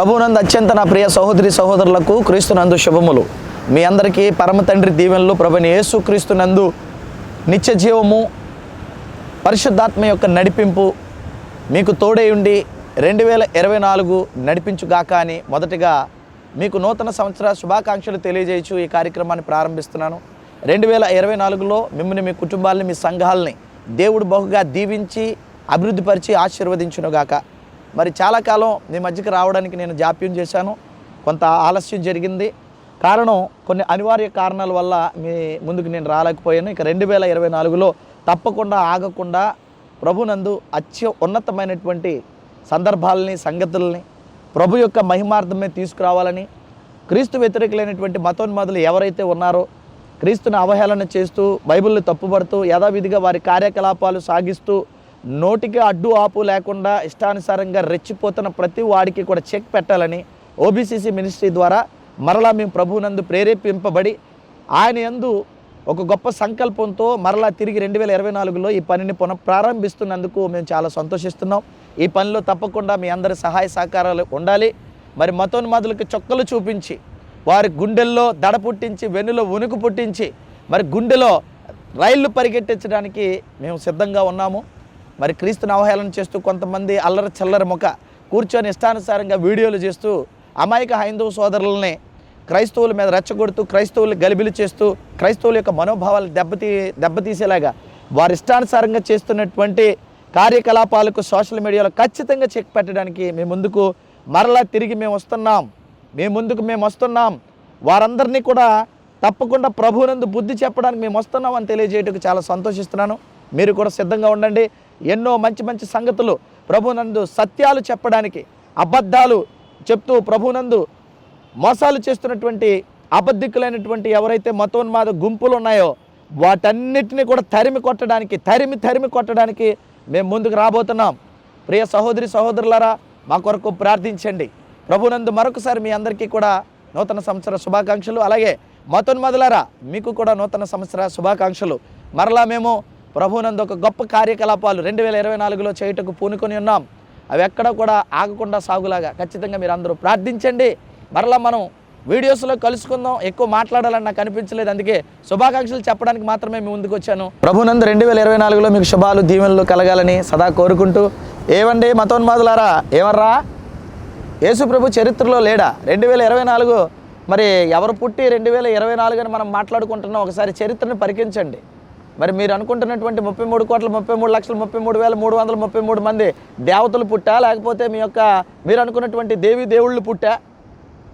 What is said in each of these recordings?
ప్రభునందు అత్యంత నా ప్రియ సహోదరి సహోదరులకు క్రీస్తునందు శుభములు. మీ అందరికీ పరమ తండ్రి దీవెనలు ప్రభుని యేసు క్రీస్తునందు నిత్య జీవము పరిశుద్ధాత్మ యొక్క నడిపింపు మీకు తోడై ఉండి రెండు వేల ఇరవై నాలుగు నడిపించుగాక అని మొదటిగా మీకు నూతన సంవత్సర శుభాకాంక్షలు తెలియజేయచ్చు ఈ కార్యక్రమాన్ని ప్రారంభిస్తున్నాను. రెండు వేల ఇరవై నాలుగులో మిమ్మల్ని మీ కుటుంబాలని మీ సంఘాలని దేవుడు బహుగా దీవించి అభివృద్ధిపరిచి ఆశీర్వదించునుగాక. మరి చాలా కాలం మీ మధ్యకి రావడానికి నేను జాప్యం చేశాను. కొంత ఆలస్యం జరిగింది. కారణం కొన్ని అనివార్య కారణాల వల్ల మీ ముందుకు నేను రాలేకపోయాను. ఇక రెండు వేల ఇరవై నాలుగులో తప్పకుండా ఆగకుండా ప్రభునందు అత్య ఉన్నతమైనటువంటి సందర్భాలని సంగతుల్ని ప్రభు యొక్క మహిమార్థమే తీసుకురావాలని క్రీస్తు వ్యతిరేకులైనటువంటి మతోన్మాదులు ఎవరైతే ఉన్నారో క్రీస్తుని అవహేళన చేస్తూ బైబిల్ని తప్పుపడుతూ యథావిధిగా వారి కార్యకలాపాలు సాగిస్తూ నోటికి అడ్డు ఆపు లేకుండా ఇష్టానుసారంగా రెచ్చిపోతున్న ప్రతి వాడికి కూడా చెక్ పెట్టాలని ఓబీసీసీ మినిస్ట్రీ ద్వారా మరలా మేము ప్రభువునందు ప్రేరేపింపబడి ఆయన ఎందు ఒక గొప్ప సంకల్పంతో మరలా తిరిగి రెండు వేల ఇరవై నాలుగులో ఈ పనిని పునః ప్రారంభిస్తున్నందుకు మేము చాలా సంతోషిస్తున్నాం. ఈ పనిలో తప్పకుండా మీ అందరి సహాయ సహకారాలు ఉండాలి. మరి మతోన్మాదులకు చొక్కలు చూపించి వారి గుండెల్లో దడ పుట్టించి వెన్నులో ఉనుకు పుట్టించి మరి గుండెలో రైళ్ళు పరిగెట్టించడానికి మేము సిద్ధంగా ఉన్నాము. మరి క్రీస్తుని అవహేళన చేస్తూ కొంతమంది అల్లర చల్లర ముఖ కూర్చొని ఇష్టానుసారంగా వీడియోలు చేస్తూ అమాయక హైందవ సోదరులని క్రైస్తవుల మీద రెచ్చగొడుతూ క్రైస్తవులు గలిబిలి చేస్తూ క్రైస్తవుల యొక్క మనోభావాలు దెబ్బతీ దెబ్బతీసేలాగా వారి ఇష్టానుసారంగా చేస్తున్నటువంటి కార్యకలాపాలకు సోషల్ మీడియాలో ఖచ్చితంగా చెక్ పెట్టడానికి మీ ముందుకు మరలా తిరిగి మేము వస్తున్నాం. మేము ముందుకు మేము వస్తున్నాం. వారందరినీ కూడా తప్పకుండా ప్రభునందు బుద్ధి చెప్పడానికి మేము వస్తున్నాం అని తెలియజేయటకు చాలా సంతోషిస్తున్నాను. మీరు కూడా సిద్ధంగా ఉండండి. ఎన్నో మంచి మంచి సంగతులు ప్రభునందు సత్యాలు చెప్పడానికి అబద్ధాలు చెప్తూ ప్రభునందు మోసాలు చేస్తున్నటువంటి అబద్ధికులైనటువంటి ఎవరైతే మతోన్మాద గుంపులు ఉన్నాయో వాటన్నిటిని కూడా తరిమి కొట్టడానికి తరిమి తరిమి కొట్టడానికి మేము ముందుకు రాబోతున్నాం. ప్రియ సహోదరి సహోదరులారా మా కొరకు ప్రార్థించండి. ప్రభునందు మరొకసారి మీ అందరికీ కూడా నూతన సంవత్సర శుభాకాంక్షలు. అలాగే మతోన్మాదులరా మీకు కూడా నూతన సంవత్సర శుభాకాంక్షలు. మరలా మేము ప్రభునందు ఒక గొప్ప కార్యకలాపాలు రెండు వేల ఇరవై నాలుగులో చేయుటకు పూనుకొని ఉన్నాం. అవి ఎక్కడ కూడా ఆగకుండా సాగులాగా ఖచ్చితంగా మీరు అందరూ ప్రార్థించండి. మరలా మనం వీడియోస్లో కలుసుకుందాం. ఎక్కువ మాట్లాడాలని నాకు అనిపించలేదు. అందుకే శుభాకాంక్షలు చెప్పడానికి మాత్రమే మీ ముందుకు వచ్చాను. ప్రభునందు రెండు వేల ఇరవై నాలుగులో మీకు శుభాలు దీవెనలు కలగాలని సదా కోరుకుంటూ ఏవండి మతోన్మాదులారా? ఏమర్రా? యేసు ప్రభు చరిత్రలో లేడా? రెండు వేల ఇరవై నాలుగు మరి ఎవరు పుట్టి రెండు వేల ఇరవై నాలుగు అని మనం మాట్లాడుకుంటున్నాం. ఒకసారి చరిత్రను పరికించండి. మరి మీరు అనుకుంటున్నటువంటి ముప్పై మూడు కోట్ల ముప్పై మూడు లక్షల ముప్పై మూడు వేల మూడు వందల ముప్పై మూడు మంది దేవతలు పుట్టా? లేకపోతే మీ యొక్క మీరు అనుకున్నటువంటి దేవి దేవుళ్ళు పుట్టా?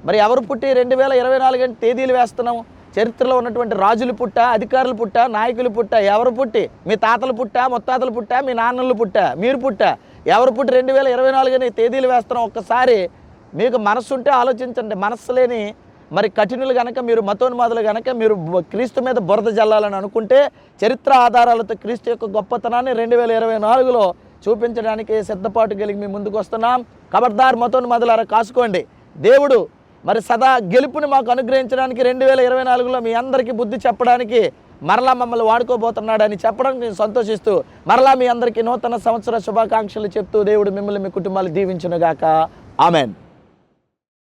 మరి ఎవరు పుట్టి రెండు వేల ఇరవై నాలుగు అంటే తేదీలు వేస్తున్నాము చరిత్రలో ఉన్నటువంటి రాజులు పుట్టా అధికారులు పుట్టా నాయకులు పుట్టా? ఎవరు పుట్టి? మీ తాతలు పుట్టా ముత్తాతలు పుట్టా మీ నాన్నలు పుట్టా? మీరు పుట్టా? ఎవరు పుట్టి రెండు వేల ఇరవై నాలుగు అని తేదీలు వేస్తున్నాం ఒక్కసారి మీకు మనస్సు ఉంటే ఆలోచించండి. మనస్సు లేని మరి కఠినులు గనక మీరు మతోన్మాదులు గనక మీరు క్రీస్తు మీద బురద జల్లాలని అనుకుంటే చరిత్ర ఆధారాలతో క్రీస్తు యొక్క గొప్పతనాన్ని రెండు వేల ఇరవై నాలుగులో చూపించడానికి సిద్ధపాటు కలిగి మీ ముందుకు వస్తున్నాం. ఖబర్దార్ మతోన్మాదులారా కాసుకోండి. దేవుడు మరి సదా గెలుపుని మాకు అనుగ్రహించడానికి రెండు వేల ఇరవై నాలుగులో మీ అందరికీ బుద్ధి చెప్పడానికి మరలా మమ్మల్ని వాడుకోబోతున్నాడని చెప్పడం నేను సంతోషిస్తూ మరలా మీ అందరికీ నూతన సంవత్సర శుభాకాంక్షలు చెప్తూ దేవుడు మిమ్మల్ని మీ కుటుంబాలు దీవించునుగాక. ఆమెన్.